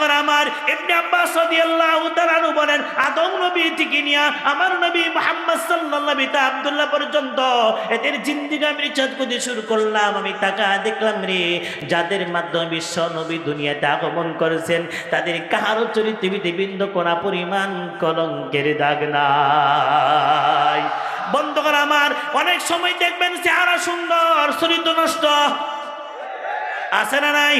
আমার এমনি আব্বাস রাদিয়াল্লাহু তাআলা আদম নবী থেকে আমার নবী মুহাম্মদ সাল্লাল্লাহু আলাইহি পর্যন্ত এদের জিন্দিগি আমি রিচার্জ শুরু করলাম। আমি টাকা দেখলাম রে, যাদের মাধ্যমে বিশ্ব দুনিয়াতে আগমন করেছেন, তাদের কাহারও চরিত্রবিধি বিন্দু কোনা পরিমাণ কলঙ্কের দাগ নাই। বন্ধুগণ, আমার অনেক সময় দেখবেন চেহারা সুন্দর, চরিত্র নষ্ট। আছে না নাই?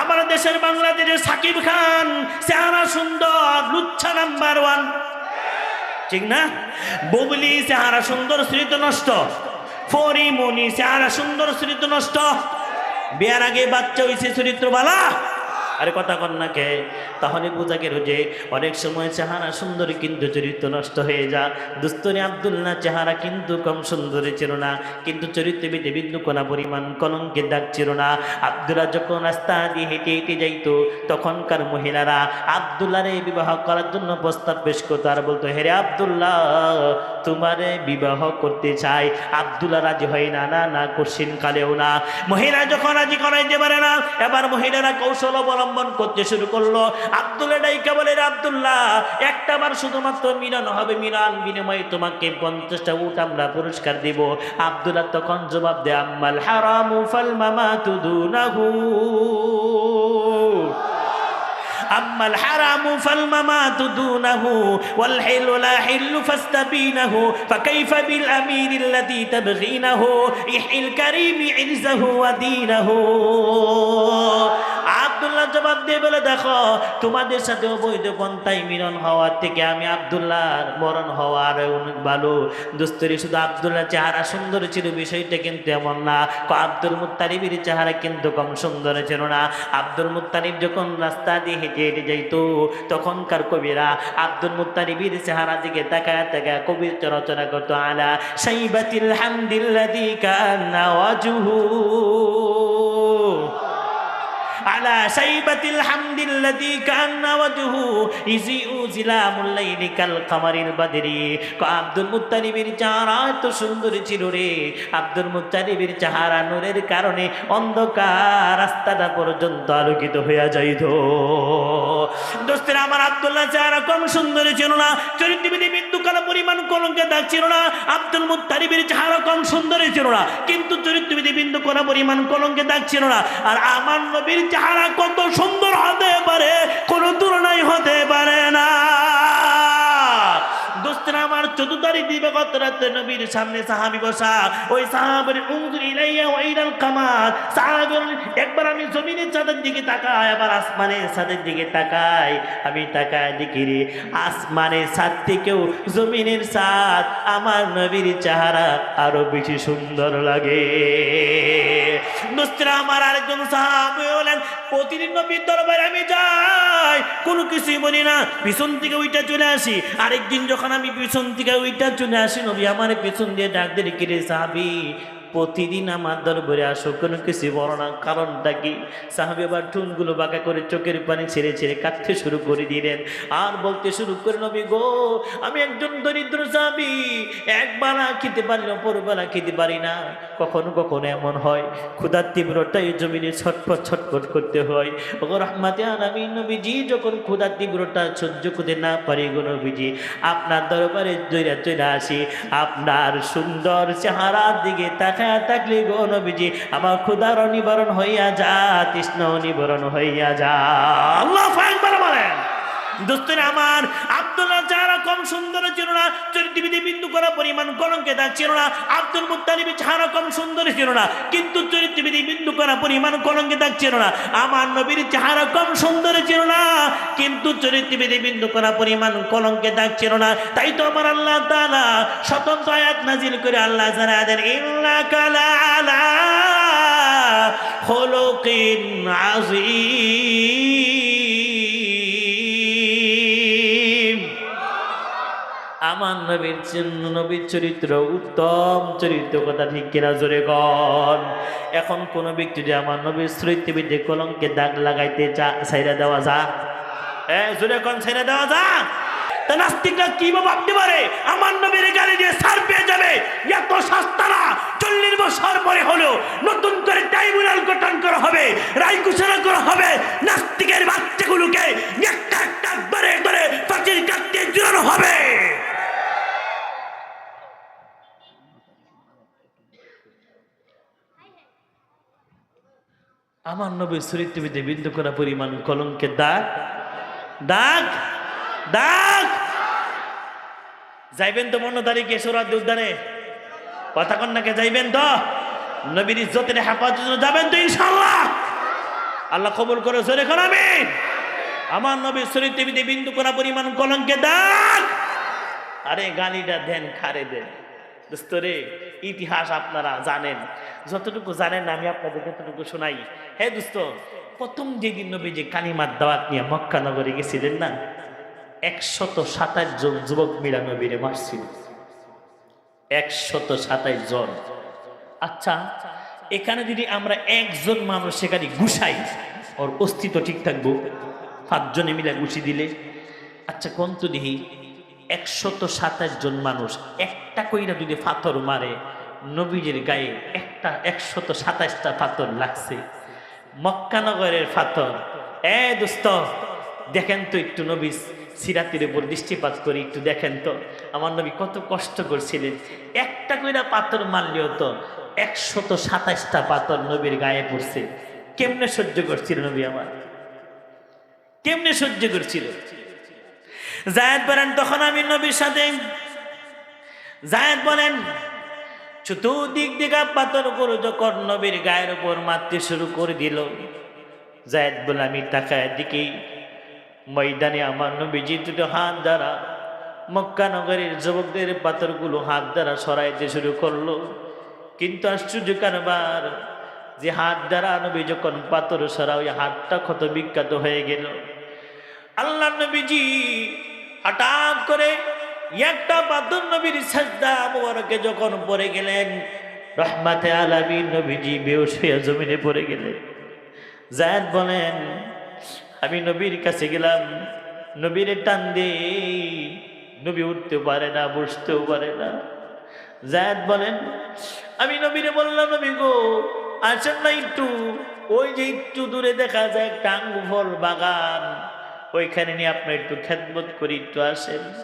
আমার দেশের বাংলাদেশের সাকিব খান, চেহারা সুন্দর, লুচ্ছা নাম্বার ওয়ান ঠিক না? বুবলি চেহারা সুন্দর, স্মৃত নষ্ট। ফরিমনি চেহারা সুন্দর, স্মৃত নষ্ট। বিয়ার আগে বাচ্চা হয়েছে চরিত্র বালা আরে কথা কন না কে? তাহলে বোঝা গেল যে অনেক সময় চেহারা সুন্দর কিন্তু চরিত্র নষ্ট হয়ে যা দুস্তরে আবদুল্লাহ চেহারা কিন্তু কম সুন্দরী ছিল না, কিন্তু চরিত্রবিদে বিন্দু কোনা পরিমাণ কলঙ্কের দাগ ছিল না। আবদুল্লাহ যখন রাস্তা দিয়ে হেঁটে হেঁটে যাইতো, তখনকার মহিলারা আবদুল্লারে বিবাহ করার জন্য প্রস্তাব পেশ করতো আর বলতো হেরে আবদুল্লাহ, তোমারে বিবাহ করতে চাই। আবদুল্লাহ রাজি হয় না না না কোশ্চিন কালেও না। মহিলা যখন রাজি করাইতে পারে না, এবার মহিলারা কৌশল অবলম্বন করতে শুরু করলো আবদুল্লাহ ডাইকা বলে "রে আবদুল্লাহ একটা বার শুধুমাত্র মিলন হবে মিলন বিনিময়ে তোমাকে পঞ্চাশটা উঠ আমরা পুরস্কার দিব আবদুল্লাহ তখন জবাব দেয় আম্মাল হারামু ফাল মামা তুদুনাহু أما الحرام فالممات دونه والحل لا حل فاستبينه فكيف بالأمير الذي تبغينه يحيي الكريم عزه ودينه আব্দুল্লাহ জবাব দিয়ে বলে, দেখো, তোমাদের সাথে অবৈধ পন্থায় মিলন হওয়ার থেকে আমি আব্দুল্লাহর মরণ হওয়ার অনেক ভালো। দুস্তরি শুধু আব্দুল্লাহ চেহারা সুন্দর ছিল, বিষয়টা কিন্তু এমন না। আব্দুল মুত্তারিবের চেহারা কিন্তু কম সুন্দর ছিল না। আব্দুল মুত্তারিব যখন রাস্তা দিয়ে হেঁটে হেঁটে যাইতো, তখনকার কবিরা আব্দুল মুত্তারিবের চেহারা দিকে তাকায় তাকায় কবিতা রচনা করতো, আলা সাইবাতিল হামদিল্লাদি কান্না ওয়াজুহু। আলা সাইবাতিল হামদিল্লাযী কান্না ওয়াজহু ইজিউ জিলামুল লাইলি কাল কামারিল বাদরি। আব্দুল মুত্তালিবের চেহারা এত সুন্দর ছিল রে। আব্দুল মুত্তালিবের কারণে অন্ধকার রাস্তাটা পর্যন্ত আলোকিত হইয়া যাইত। দোস্তের আমার আব্দুল্লাহ চেহারা কম সুন্দরী ছিল না, চরিত্রবিধি বিন্দু কালো পরিমাণ কলঙ্কে দাগ ছিল না, আব্দুল মুতারিবির চেহারা কম সুন্দরী ছিল না, কিন্তু চরিত্রবিধি বিন্দু কোনো পরিমাণ কলঙ্কে দাগ ছিল না। আর আমার নবীর চেহারা কত সুন্দর হতে পারে, কোনো তুলনাই হতে পারে না। আমার চতুর্দারি দিবে কত রাত্রে নবীর সামনে সাহাবি বসা। ওই সাহাবের উমদুর ইলাইয়া ওয়াইরাল কামাল। সাহাবের একবার আমি জমিনের চাঁদের দিকে তাকাই, আবার আসমানের ছাদের দিকে তাকাই। আমি দেখি রে, আসমানের ছাদ থেকেও জমিনের ছাদ আমার নবীর চেহারা আরও বেশি সুন্দর লাগে। দোস্তেরা, আমার আরেকজন সাহাবি বলেন প্রতিদিন নবীর দরবারে আমি যাই। কোনো কিছুই বলি না, পিছন থেকে ওইটা চলে আসি। আরেকদিন যখন আমি পিছন থেকে ওইটার চলে আসি নবী আমার পিছন দিয়ে ডাক দিয়ে কিরে সাহাবি প্রতিদিন আমার দরবারে আসো, কোনো কিছু বলো না, কারণটা কি? সাহাবি আবার টুনগুলো বাঁকা করে চোখের পানি ছেড়ে ছেড়ে কাটতে শুরু করে দিলেন। আর বলতে শুরু করে নবী গো, আমি একজন দরিদ্র সাহাবি একবেলা খেতে পারি না পরবেলা খেতে পারি না। কখনো কখনো এমন হয়, ক্ষুধার তীব্রতাই জমিনে ছটফট ছটফট করতে হয়। ও রহমাতে আমি নবীজি, যখন ক্ষুধার তীব্রতা সহ্য করতে না পারি গো নবীজি, আপনার দরবারে জয়রা চলে আসি, আপনার সুন্দর চেহারার দিকে তাকায় থাকলে গো নবীজি, আমার ক্ষুধার নিবারণ হইয়া যা, তৃষ্ণ নিবারণ হইয়া যা। আল্লাহ বলেন। দোস্তের আমার আব্দুল্লাহ যারা কম সুন্দর ছিল না চরিত্রবিধি বিন্দু করা পরিমাণ কলঙ্কে দাগ ছিল না, আব্দুল মুত্তালিবি যারা কম সুন্দর ছিল না, কিন্তু চরিত্রবিধি বিন্দু করা পরিমাণ কলঙ্কে দাগ ছিল না, আমার নবীর চেহারা কম সুন্দর ছিল না, কিন্তু চরিত্রবিধি বিন্দু করা পরিমাণ কলঙ্কে দাগ ছিল না, তাই তো আমার আল্লাহ তাআলা স্বতন্ত্র আয়াত নাজিল করে আল্লাহ জানা দেন ইল্লা কালা আলা খলকিন আজিম আমার নবীর নবীর চরিত্র উত্তম চরিত্র, কথা ঠিক কিনা জোরে গন এখন কোন ব্যক্তি যদি আমার নবীর চরিত্রবিদে কলঙ্কে দাগ লাগাইতে চা সাইরা দেওয়া যা এ, জোরে কন সাইরা দেওয়া যা তা নাস্তিকরা কি বা ভাবতে পারে? আমার নবীর সার পেয়ে যাবে। পরে নতুন করে হবে, রায় করা হবে বাচ্চাগুলোকে একটা একটা ধরে ধরে ফাঁসির কাটতে জোরানো হবে আমার নবীর চরিত্রবিদে বিন্দু করা পরিমাণ কলঙ্কের দাগ দাগ দাগ। যাইবেন তো মনো তারিখে সোরাদ উদ্যানে। কথা কন্যাকে যাইবেন তো, নবীর ইজ্জতের হেফাজতের জন্য যাবেন তো ইনশাল্লাহ আল্লাহ কবুল করে জোরে কর আমি আমার নবীর চরিত্রবিদে বিন্দু করা পরিমাণ কলঙ্কে দাগ। আরে গালিটা দেন, খারে দেন। দোস্ত রে, ইতিহাস আপনারা জানেন। যতটুকু জানেন আমি আপনাদের যতটুকু শোনাই। হ্যাঁ দোস্ত, প্রথম যেদিন নবী যে কানিমার দাওয়াত নিয়ে মক্কা নগরে গেছিলেন না, একশত সাতাশ জন যুবক মিলা নবীরে মারছিল। একশত সাতাশ জন। আচ্ছা এখানে যদি আমরা একজন মানুষ সেখানে গুছাই ওর অস্তিত্ব ঠিক থাকব? পাঁচজনে মিলে গুছি দিলে। আচ্ছা কোন দেখি, একশত সাতাশ জন মানুষ একটা কইরা যদি ফাথর মারে নবীজের গায়ে একটা একশত সাতাশটা পাথর লাগছে। মক্কানগরের পাথর। এ দোস্ত, দেখেন তো একটু নবী সিরাতির উপর দৃষ্টিপাত করি একটু দেখেন তো। আমার নবী কত কষ্ট করছিলেন। একটা কইরা পাথর মারলেও তো একশত সাতাশটা পাথর নবীর গায়ে পড়ছে। কেমনে সহ্য করছিল নবী আমার? কেমনে সহ্য করছিল? জায়দ বলেন, তখন আমি নবীর সাথে জায়দ বলেন চতুর্দিক দিকে পাথর করে যখন নবীর গায়ের উপর মারতে শুরু করে দিল, জায়দ বলে আমি তাকায় দিকেই ময়দানে আমার নবীজি দুটো হাত দ্বারা মক্কা নগরের যুবকদের পাথরগুলো হাত দ্বারা সরাইতে শুরু করল। কিন্তু আশ্চর্য কারবার যে হাত দ্বারা নবী যখন পাথর সরা ওই হাতটা ক্ষত বিখ্যাত হয়ে গেল। আল্লাহ নবীজি হঠাৎ করে একটা পাথর নবীর সাজদা মোবারকে যখন পড়ে গেলেন, রহমাতে আলামী নবীজি বেউস হয়ে জমিনে পড়ে গেলেন। জায়দ বলেন, আমি নবীর কাছে গেলাম, নবীর টান দে নবী উঠতে পারে না, বসতেও পারে না। জায়দ বলেন, আমি নবীরে বললাম, নবী গো, আসেন না একটু। ওই যে একটু দূরে দেখা যায় একটা আঙ্গুফল বাগান। ওইখানে নিয়ে আপনি একটু খেদমত করি, একটু আসেন।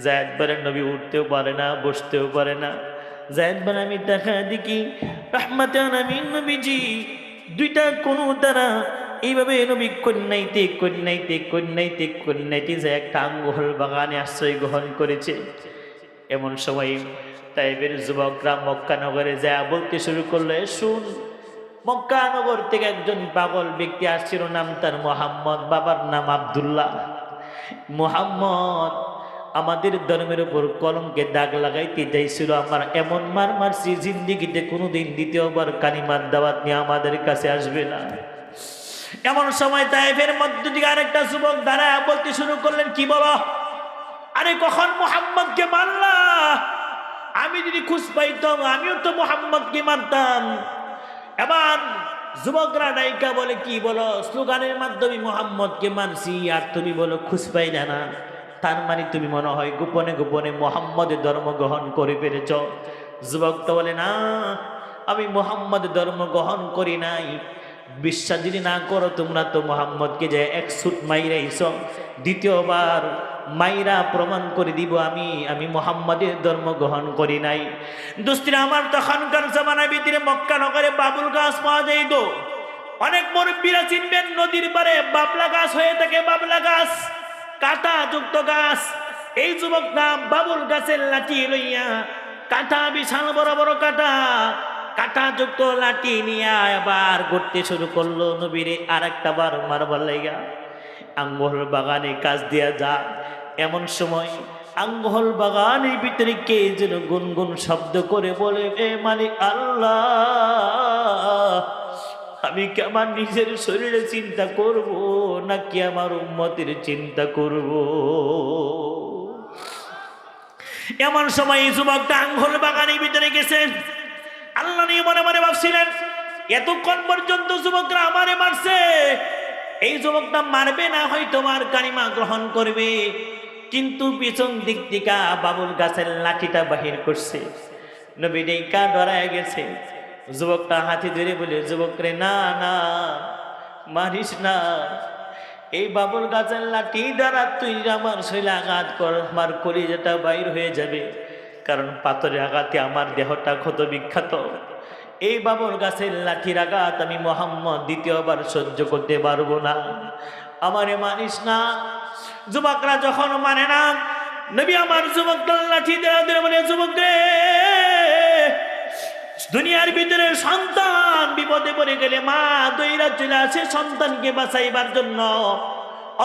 জায়দ বলেন, নবী উঠতেও পারে না, বসতেও পারে না। জায়দ বলেন, আমি দেখা দেখি রহমাতে আমি নবীজি, দুইটা কোনো দ্বারা এইভাবে নবী কন্যাইতে কন্যাইতে কন্যাইতে কন্যাইতে যে একটা আঙ্গুহল বাগানে আশ্রয় গ্রহণ করেছে। এমন সময় তাইবের যুবকরা মক্কানগরে যা বলতে শুরু করল, "এ শুন মক্কানগর থেকে একজন পাগল ব্যক্তি আসছিল, নাম তার মোহাম্মদ, বাবার নাম আবদুল্লাহ। মোহাম্মদ আমাদের ধর্মের উপর কলমকে দাগ লাগাইতে চাইছিল, আমার এমন মার মারছি, জিন্দিগিতে কোনোদিন দ্বিতীয়বার কানিমার দাওয়াত নিয়ে আমাদের কাছে আসবে না। এমন সময় তাইফের মধ্য থেকে আরেকটা যুবক দাঁড়ায় বলতে শুরু করলেন, কি বলো? আরে কখন মোহাম্মদকে মারলা? আমি যদি খুশ পাইতাম, আমিও তো মোহাম্মদকে মারতাম। এবার যুবকরা নায়িকা বলে কি বলো? স্লোগানের মাধ্যমে মোহাম্মদকে মানছি, আর তুমি বলো, খুশ পাই না। তার মানে তুমি মনে হয় গোপনে গোপনে মোহাম্মদের ধর্ম গ্রহণ করে পেরেছ যুবক তো বলে, না, আমি মোহাম্মদ ধর্ম গ্রহণ করি নাই। বিশ্বাস যদি না করো তোমরা তো মোহাম্মদকে যে এক সুট মাইরাইছ। দ্বিতীয়বার মাইরা প্রমাণ করে দিব আমি আমি মোহাম্মদের ধর্ম গ্রহণ করি নাই। দোস্তিরা আমার তখনকার জামানা ভিতরে মক্কা নগরে বাবুল গাছ পাওয়া যাইত। অনেক মুরব্বীরা চিনবেন, নদীর পারে বাবলা গাছ হয়ে থাকে, বাবলা গাছ কাটা যুক্ত গাছ। এই যুবক নাম বাবুল গাছের লাঠি লইয়া কাটা বিশাল বড় বড় কাটা কাটা যুক্ত লাঠি নিয়ে আবার ঘুরতে শুরু করল নবীরে আর একটা বার মারবার লাইগা। আঙ্গল বাগানে কাজ দিয়া যা। এমন সময় আঙ্গল বাগানের ভিতরে কে যেন গুনগুন শব্দ করে বলে, এ মালিক আল্লাহ, আমি কি আমার নিজের শরীরে চিন্তা করব নাকি আমার উম্মতের চিন্তা করব? এমন সময় এই যুবকটা আঙ্গল বাগানের ভিতরে গেছেন আল্লাহ নিয়ে মনে মনে ভাবছিলেন, এতক্ষণ পর্যন্ত যুবকরা আমারে মারছে, এই যুবকটা মারবে না হয় তোমার কালিমা গ্রহণ করবে। কিন্তু পিছন দিক থেকে বাবুল গাছের লাঠিটা বাহির করছে। নবী ডেকা ডরায় গেছে। যুবকটা হাতি ধরে বলে, যুবক রে, না না, মারিস না। এই বাবুল গাছের লাঠি দ্বারা তুই আমার শরীরে আঘাত কর, আমার করি যেটা বাইর হয়ে যাবে। কারণ পাথরের আঘাতে আমার দেহটা ক্ষত বিখ্যাত। এই বাবুল গাছের লাঠির আঘাত আমি মোহাম্মদ দ্বিতীয়বার সহ্য করতে পারব না। আমারে মানিস না। যুবকরা যখন মানে না, নবী আমার যুবক লাঠি দেওয়া বলে, যুবক রে, দুনিয়ার ভিতরে সন্তান বিপদে পড়ে গেলে মা দুই দইরা চলে আসে সন্তানকে বাঁচাইবার জন্য,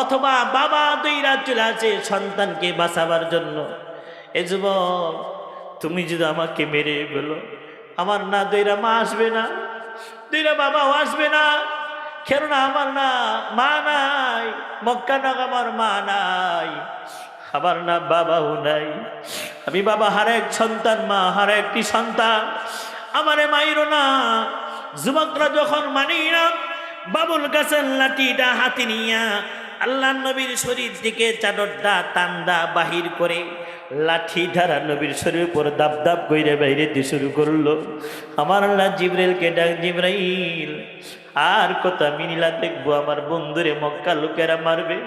অথবা বাবা দুই দইরা চলে আসে সন্তানকে বাঁচাবার জন্য। এ যুবক, তুমি যদি আমাকে মেরে বলো আমার না দইরা মা আসবে না, দইরা বাবাও আসবে না কেননা আমার না মা নাই, মক্কা নাগ আমার মা নাই, আমার না বাবাও নাই। আমি বাবা, হার এক সন্তান, মা হার একটি সন্তান। আমারে মাইরো না। যুবকরা যখন মানি না, বাবুল গাছের লাঠিটা হাতে নিয়া আল্লাহ নবীর শরীর দিকে চাদরটা তান্দা বাহির করে লাঠি ধারা নবীর শরীর উপর দাব দাব কইরে বাইরে দিয়ে শুরু করল। আমার আল্লাহ জিব্রাইলকে ডাক, জিব্রাইল আর কত মিনিলা দেখব, আমার বন্ধুরে মক্কা লোকেরা মারবে।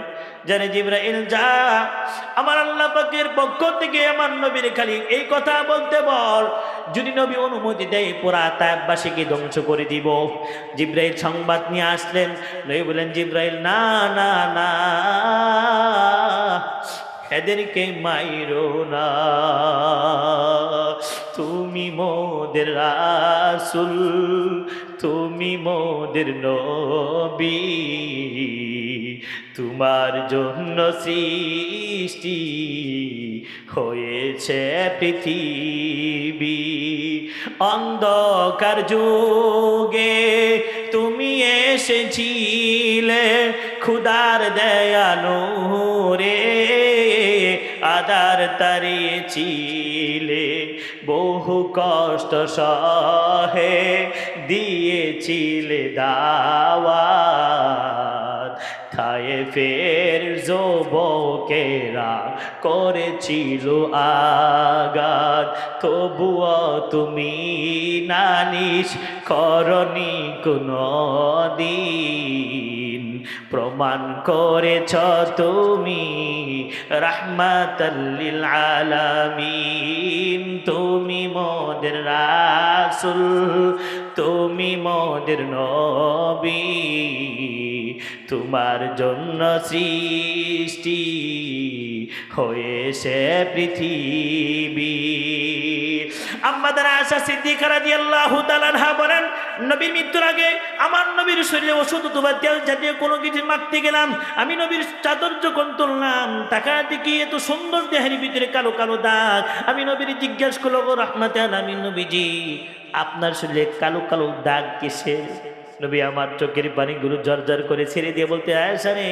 জানে জিব্রাইল, যা। আমার আল্লাহ পাকের পক্ষ থেকে আমার নবীর খালি এই কথা বলতে বল। যদি নবী অনুমতি দেয়, পুরা তায়াববাসীকে ধ্বংস করে দিব। জিব্রাইল সংবাদ নিয়ে আসলেন। নবী বলেন জিব্রাইল, না না না। এদেরকে মাইরো না। তুমি মোদের রাসুল, তুমি মোদের নবী। তোমার জন্য সৃষ্টি হয়েছে পৃথিবী। অন্ধকার যুগে তুমি এসেছিলে, খুদার দয়ালো রে। আদার তারিয়েছিলে বহু কষ্ট সহে দিয়েছিলে দাওয়াত। থায়ে ফের যুবকেরা করেছিল আগাত তবুও তুমি নালিশ করনি কোনো দিন। প্রমাণ করেছ তুমি রাহমাতাল্লিল আলামিন। তুমি মোদের রাসুল, তুমি মোদের নবী। তোমার জন্য সৃষ্টি হয়েছে পৃথিবী। আমাদের আশা সিদ্দিক রাদিয়াল্লাহু তাআলা বলেন, নবীর মৃত্যুর আগে আমার নবীর শরীরে ওষুধ অথবা তেল জাতীয় কোনো কিছু মাখতে গেলাম। আমি নবীর চাদর যখন তুললাম। টাকা দেখি এত সুন্দর দেহের ভিতরে কালো কালো দাগ। আমি নবীর জিজ্ঞেস করল রহমাতে আমি নবীজি, আপনার শরীরে কালো কালো দাগ কিসের? নবী আমার চোখের পানিগুলো জর্জর করে ছেড়ে দিয়ে বলতে আয়সা রে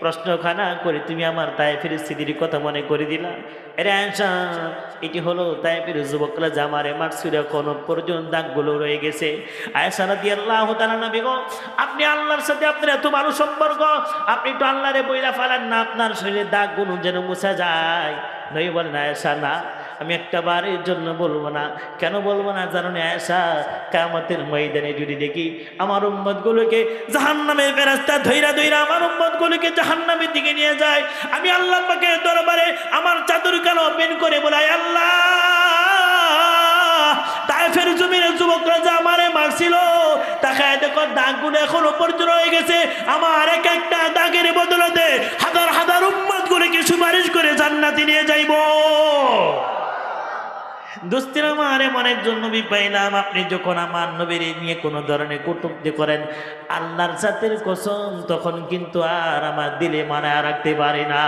প্রশ্নখানা করে তুমি আমার তাইফের স্মৃতির কথা মনে করে দিলা। এর অ্যান্সার এটি হলো তাইফের যুবকরা জামারে মারছিল এখনও পর্যন্ত দাগগুলো রয়ে গেছে। আয়সারা দিয়ে আল্লাহ তালা নবী গো আপনি আল্লাহর সাথে আপনার এত ভালো সম্পর্ক, আপনি একটু আল্লাহরে বইলা ফালান না, আপনার শরীরে দাগগুলো যেন মুছা যায়। নই বলেন আয়সা না। আমি একটা বারের জন্য বলব না। কেন বলব না জানো না আয়সা কামতের ময়দানে যদি দেখি আমার উম্মত গুলোকে জাহান নামের বেরাস্তা ধৈরা ধৈরা আমার উম্মত গুলোকে জাহান নামের দিকে নিয়ে যায়, আমি আল্লাহ পাকে দরবারে আমার চাদর কালো ওপেন করে বলাই, আল্লাহ! তাইফের জমিনের যুবকরা যে আমারে মারছিল তাকায় দেখো দাগগুলো এখনও পর্যন্ত রয়ে গেছে। আমার এক একটা দাগের বদলতে হাজার হাজার উম্মত গুলোকে সুপারিশ করে জান্নাতি নিয়ে যাইব। দোস্তির আমার মনের জন্য নবী পাইলাম। আপনি যখন আমার নবীর নিয়ে কোনো ধরনের কটুক্তি করেন, আল্লাহর জাতের কসম, তখন কিন্তু আর আমার দিলে মানা রাখতে পারি না।